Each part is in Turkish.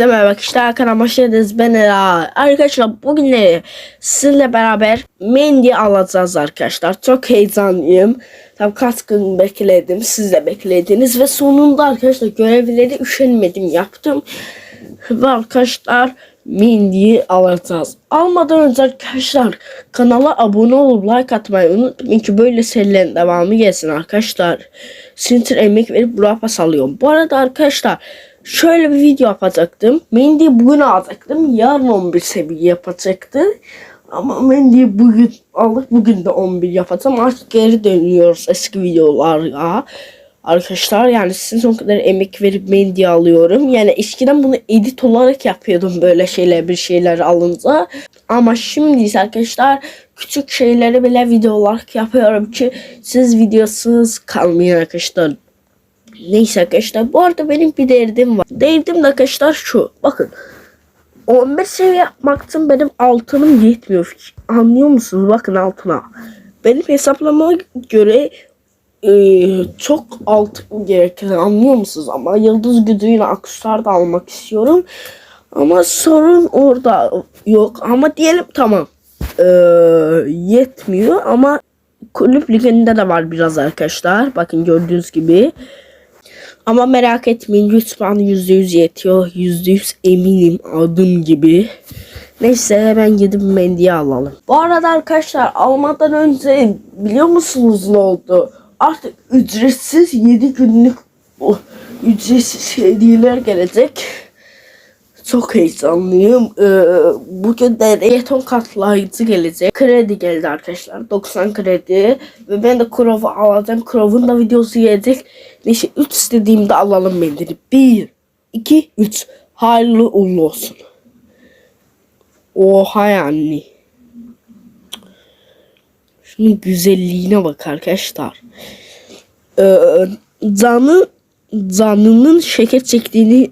Hepinize merhaba arkadaşlar kanalıma hoş geldiniz. Ben Ela. Arkadaşlar bugün de sizinle beraber Mendy alacağız arkadaşlar. Çok heyecanlıyım. Tam kaç gün bekledim siz de beklediniz ve sonunda arkadaşlar görevleri üşenmedim yaptım. Ve arkadaşlar Mendy'yi alacağız. Almadan önce arkadaşlar kanala abone olup like atmayı unutmayın ki böyle serilerin devamı gelsin arkadaşlar. Sintir emek verip buraya pas alıyorum. Bu arada arkadaşlar Şöyle bir video yapacaktım. Mendy bugün alacaktım. Yarın 11 seviye yapacaktı. Ama Mendy bugün aldık. Bugün de 11 yapacağım. Artık geri dönüyoruz eski videolara. Arkadaşlar yani sizin son kadar emek verip Mendy alıyorum. Yani eskiden bunu edit olarak yapıyordum böyle şeyler bir şeyler alınca. Ama şimdi ise arkadaşlar küçük şeyleri bile video olarak yapıyorum ki siz videosuz kalmayın arkadaşlar. Neyse arkadaşlar bu arada benim bir derdim var. Derdim de arkadaşlar şu. Bakın 15 seviye yapmaktan benim altınım yetmiyor. Anlıyor musunuz? Bakın altına. Benim hesaplamama göre e, çok altın gerekir. Anlıyor musunuz? Ama yıldız gücüyle aksesuar da almak istiyorum. Ama sorun orada yok. Ama diyelim tamam. E, yetmiyor ama kulüp liginde de var biraz arkadaşlar. Bakın gördüğünüz gibi. Ama merak etmeyin lütfen %100 yetiyor. %100 eminim adım gibi. Neyse hemen gidip Mendy'yi alalım. Bu arada arkadaşlar almadan önce biliyor musunuz ne oldu? Artık ücretsiz 7 günlük ücretsiz hediyeler gelecek. Çok heyecanlıyım. Ee, bugün de Reyeton katlayıcı gelecek. Kredi geldi arkadaşlar. 90 kredi. Ve ben de Krov'u alacağım. Krov'un da videosu gelecek. Neyse 3 istediğimde alalım mendili. 1, 2, 3. Hayırlı uğurlu olsun. Oha yani. Şunun güzelliğine bak arkadaşlar. Ee, canı canının şeker çektiğini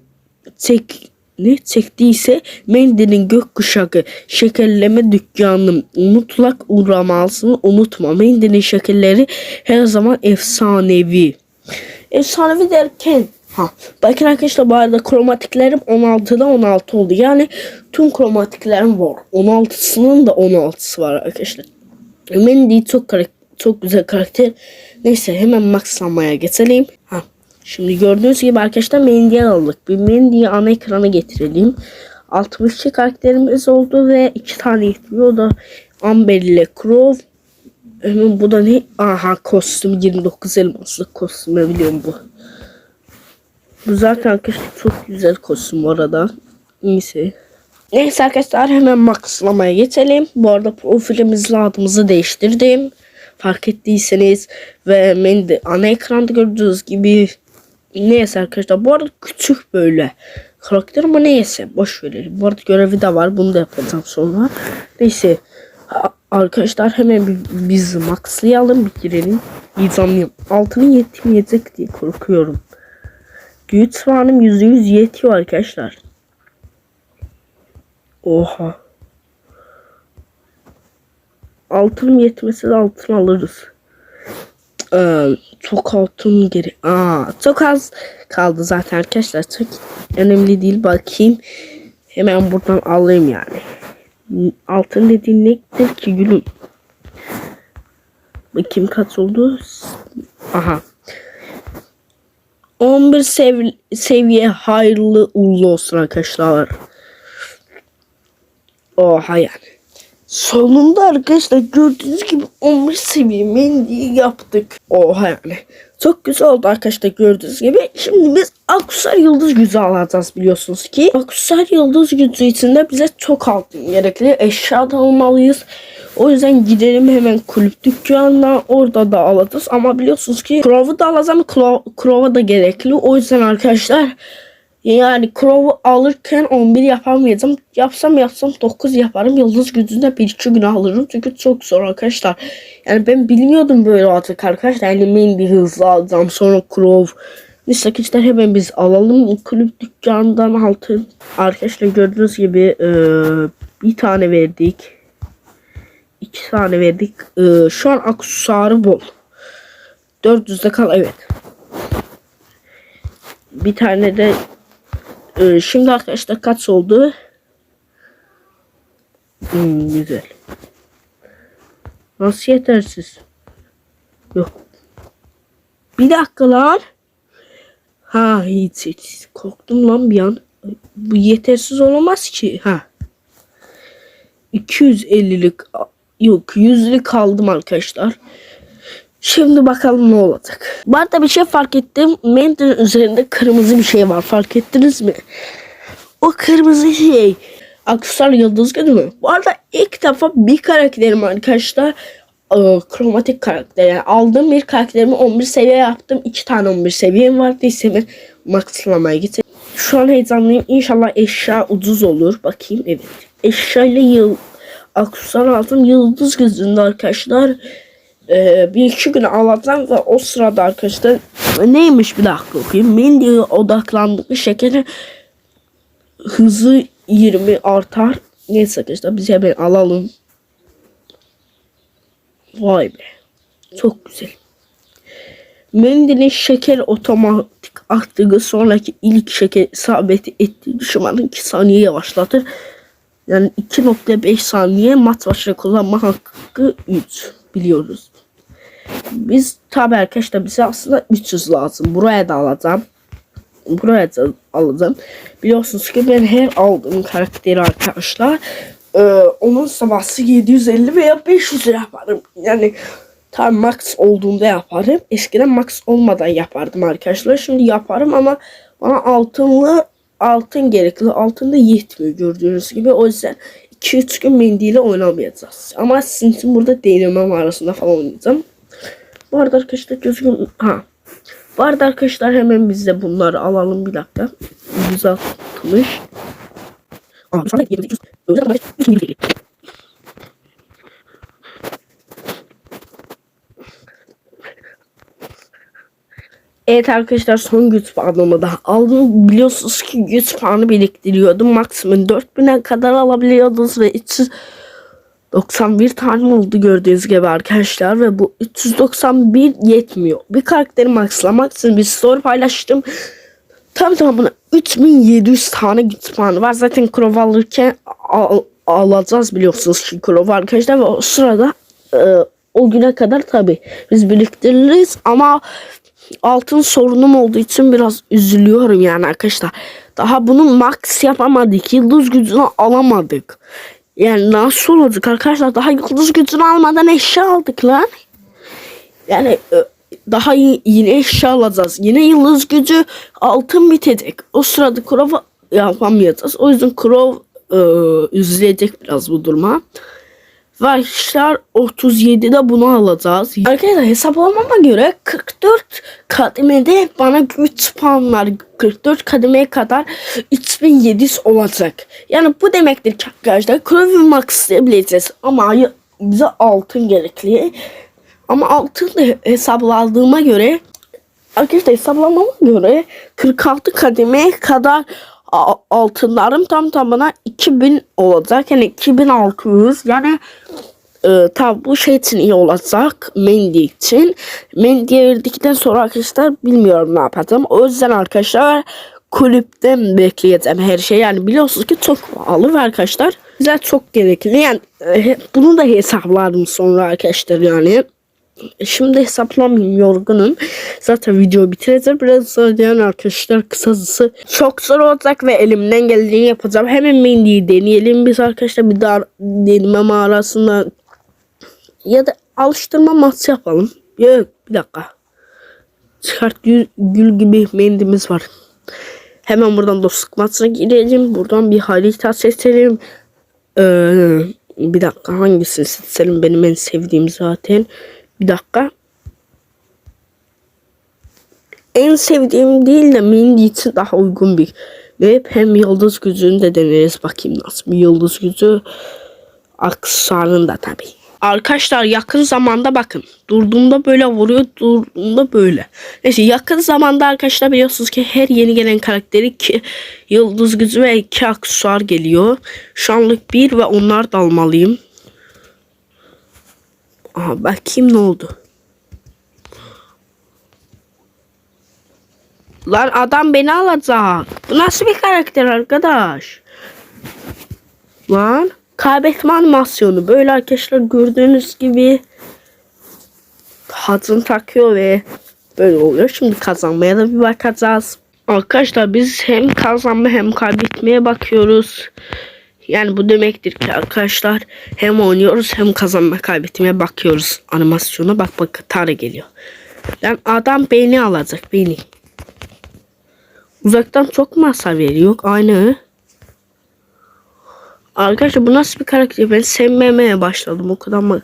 çek ne çektiyse Mendy'nin gökkuşağı şekerleme dükkanının mutlak uğramasını unutma. Mendy'nin şekerleri her zaman efsanevi. Efsanevi derken ha bakın arkadaşlar bu arada kromatiklerim 16'da 16 oldu. Yani tüm kromatiklerim var. 16'sının da 16'sı var arkadaşlar. Mendy çok çok güzel karakter. Neyse hemen maxlamaya geçelim. Ha Şimdi gördüğünüz gibi arkadaşlar Mendy'yi aldık. Bir Mendy'yi ana ekrana getirelim. 62 karakterimiz oldu ve iki tane yetmiyor. O da Amber ile Crow. Bu da ne? Aha kostüm 29 elmaslık kostüm biliyorum bu. Bu zaten arkadaşlar çok güzel kostüm bu arada. Neyse. Neyse arkadaşlar hemen maxlamaya geçelim. Bu arada profilimizle adımızı değiştirdim. Fark ettiyseniz ve Mendy ana ekranda gördüğünüz gibi Neyse arkadaşlar bu arada küçük böyle karakter ama neyse boş verelim. Bu arada görevi de var bunu da yapacağım sonra. Neyse arkadaşlar hemen bir, biz maxlayalım bitirelim. Heyecanlıyım. Altını yetmeyecek diye korkuyorum. Güç puanım %100 yetiyor arkadaşlar. Oha. Altınım yetmese de altın alırız. Ee, çok altın geri. Aa, çok az kaldı zaten arkadaşlar. Çok önemli değil. Bakayım. Hemen buradan alayım yani. Altın dediğin nedir ki gülüm? Bakayım kaç oldu? Aha. 11 sev seviye hayırlı uğurlu olsun arkadaşlar. Oha yani. Sonunda arkadaşlar gördüğünüz gibi 15 seviye mendiyi yaptık. Oha yani. Çok güzel oldu arkadaşlar gördüğünüz gibi. Şimdi biz Akusar Yıldız Gücü alacağız biliyorsunuz ki. Akusar Yıldız Gücü içinde bize çok altın gerekli. Eşya da almalıyız. O yüzden gidelim hemen kulüp dükkanına. Orada da alacağız. Ama biliyorsunuz ki Crow'u da alacağım. Crow'a da gerekli. O yüzden arkadaşlar yani Crow'u alırken 11 yapamayacağım. Yapsam yapsam 9 yaparım. Yıldız gücünde 1-2 gün alırım. Çünkü çok zor arkadaşlar. Yani ben bilmiyordum böyle artık arkadaşlar. Yani Mendy hızlı alacağım. Sonra Crow. Neyse arkadaşlar hemen biz alalım. Kulüp dükkanından altın. Arkadaşlar gördüğünüz gibi e, bir tane verdik. iki tane verdik. E, şu an aksesuarı bol. 400'de kal evet. Bir tane de Ee, şimdi arkadaşlar kaç oldu? Hmm, güzel. Nasıl yetersiz? Yok. Bir dakika lan. Ha hiç hiç. Korktum lan bir an. Bu yetersiz olamaz ki. Ha. 250'lik yok 100'lük aldım arkadaşlar. Şimdi bakalım ne olacak. Bu arada bir şey fark ettim. Mendel'in üzerinde kırmızı bir şey var. Fark ettiniz mi? O kırmızı şey. Aksesuar yıldız günü mü? Bu arada ilk defa bir karakterim arkadaşlar. e, kromatik karakter. Yani aldığım bir karakterimi 11 seviye yaptım. 2 tane 11 seviyem vardı. İsmi maxlamaya gittim. Şu an heyecanlıyım. İnşallah eşya ucuz olur. Bakayım evet. Eşya ile yıl aksesuar aldım. Yıldız gözünde arkadaşlar. Ee, bir iki gün alacağım ve o sırada arkadaşlar neymiş bir dakika okuyayım. Mendy'ye odaklandığı şekeri hızı 20 artar. Neyse arkadaşlar biz hemen alalım. Vay be. Çok güzel. Mendy'nin şeker otomatik aktığı sonraki ilk şeker isabeti ettiği düşmanın 2 saniye yavaşlatır. Yani 2.5 saniye mat başına kullanma hakkı 3 biliyoruz. Biz tabi arkadaşlar bize aslında 300 lazım. Buraya da alacağım. Buraya da alacağım. Biliyorsunuz ki ben her aldığım karakteri arkadaşlar e, onun sabahsı 750 veya 500 lira yaparım. Yani tam max olduğunda yaparım. Eskiden max olmadan yapardım arkadaşlar. Şimdi yaparım ama bana altınlı altın gerekli. Altın da yetmiyor gördüğünüz gibi. O yüzden 2-3 gün mendiyle oynamayacağız. Ama sizin burada deneme arasında falan oynayacağım. Bu arada arkadaşlar düzgün ha. Bu arada arkadaşlar hemen biz de bunları alalım bir dakika. 160. Aa, anda 700. Özel amaç 3 milyon. Evet arkadaşlar son güç puanımı da aldım. Biliyorsunuz ki güç puanı biriktiriyordum. Maksimum 4000'e kadar alabiliyordunuz ve 391 tane oldu gördüğünüz gibi arkadaşlar ve bu 391 yetmiyor. Bir karakteri maxlamak için bir story paylaştım. Tam tamına 3700 tane puanı var. Zaten Crow alırken al, alacağız biliyorsunuz ki Crow arkadaşlar ve o sırada e, o güne kadar tabi biz biriktiririz ama altın sorunum olduğu için biraz üzülüyorum yani arkadaşlar. Daha bunu max yapamadık. Yıldız gücünü alamadık. Yani nasıl olacak arkadaşlar? Daha yıldız gücünü almadan eşya aldık lan. Yani e, daha yine eşya alacağız. Yine yıldız gücü altın bitecek. O sırada Crow'u yapamayacağız. O yüzden Crow e, üzülecek biraz bu duruma. Arkadaşlar 37'de bunu alacağız. Arkadaşlar hesaplamama göre 44 kademede bana güç puanlar 44 kademeye kadar 3700 olacak. Yani bu demektir ki arkadaşlar Crow'u maxlayabileceğiz. Ama ya- bize altın gerekli. Ama altın da hesapladığıma göre arkadaşlar hesaplamama göre 46 kademeye kadar altınlarım tam tamına 2000 olacak. Yani 2600 yani e, tabi bu şey için iyi olacak. Mendy için. Mendy'ye verdikten sonra arkadaşlar bilmiyorum ne yapacağım. O yüzden arkadaşlar kulüpten bekleyeceğim her şey. Yani biliyorsunuz ki çok pahalı ve arkadaşlar bize çok gerekli. Yani e, bunu da hesaplarım sonra arkadaşlar yani. Şimdi hesaplamayayım yorgunum. Zaten video bitireceğim. Biraz yani arkadaşlar kısacası çok zor olacak ve elimden geldiğini yapacağım. Hemen Mendy'yi deneyelim biz arkadaşlar. Bir daha deneme mağarasında ya da alıştırma maçı yapalım. Yok bir dakika. Çıkart gül gibi mendimiz var. Hemen buradan dostluk maçına girelim. Buradan bir harita seçelim. Ee, bir dakika hangisini seçelim? Benim en sevdiğim zaten. Bir dakika. En sevdiğim değil de Mindy için daha uygun bir map. Hem yıldız gücünü de deneriz. Bakayım nasıl yıldız gücü. Aksesuarın da tabii. Arkadaşlar yakın zamanda bakın. Durduğumda böyle vuruyor. Durduğumda böyle. Neyse yakın zamanda arkadaşlar biliyorsunuz ki her yeni gelen karakteri iki yıldız gücü ve iki aksesuar geliyor. Şu anlık bir ve onlar da almalıyım. Aha bakayım ne oldu. Lan adam beni alacak. Bu nasıl bir karakter arkadaş? Lan kaybetme animasyonu. Böyle arkadaşlar gördüğünüz gibi hazın takıyor ve böyle oluyor. Şimdi kazanmaya da bir bakacağız. Arkadaşlar biz hem kazanma hem kaybetmeye bakıyoruz. Yani bu demektir ki arkadaşlar hem oynuyoruz hem kazanma kaybetmeye bakıyoruz. Animasyona bak bak Tara geliyor. Lan adam beni alacak beni. Uzaktan çok mu veriyor? Aynı. Arkadaşlar bu nasıl bir karakter? Ben sevmemeye başladım o kadar Max.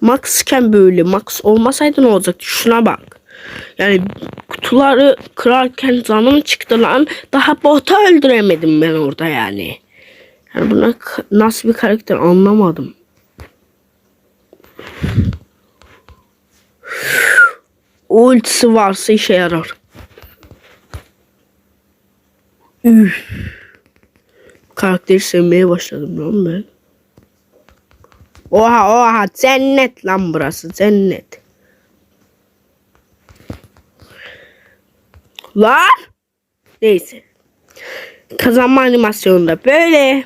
Maxken böyle. Max olmasaydı ne olacaktı? Şuna bak. Yani kutuları kırarken canım çıktı lan. Daha bota öldüremedim ben orada yani. Yani buna nasıl bir karakter anlamadım. Ultisi varsa işe yarar. Üf. Karakteri sevmeye başladım lan ben. Oha oha cennet lan burası cennet. Lan. Neyse. Kazanma animasyonu da böyle.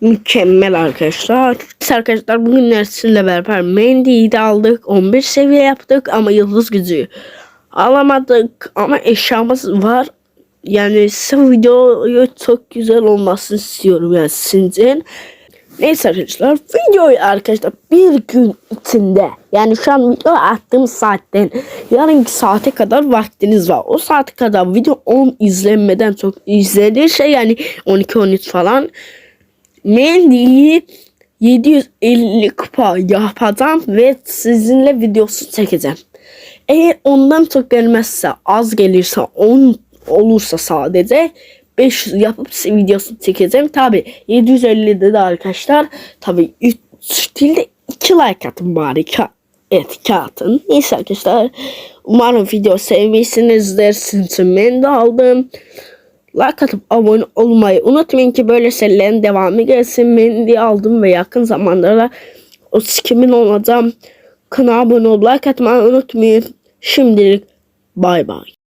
Mükemmel arkadaşlar. Arkadaşlar bugün sizinle beraber Mendy'yi de aldık. 11 seviye yaptık ama yıldız gücü alamadık. Ama eşyamız var. Yani size videoyu çok güzel olmasını istiyorum yani sizin. Neyse arkadaşlar videoyu arkadaşlar bir gün içinde yani şu an video attığım saatten yarınki saate kadar vaktiniz var. O saate kadar video 10 izlenmeden çok izlenirse yani 12-13 falan Mendy'yi 750 kupa yapacağım ve sizinle videosu çekeceğim. Eğer ondan çok gelmezse az gelirse 10 olursa sadece 500 yapıp videosunu çekeceğim. Tabi 750'de de arkadaşlar tabi 3 dilde 2 like atın bari. Ka 2 atın. Neyse arkadaşlar umarım video sevmişsinizdir. Sizin için ben de aldım. Like atıp abone olmayı unutmayın ki böyle serilerin devamı gelsin. Ben diye aldım ve yakın zamanlarda o kimin olacağım. Kanala abone ol, like atmayı unutmayın. Şimdilik bay bay.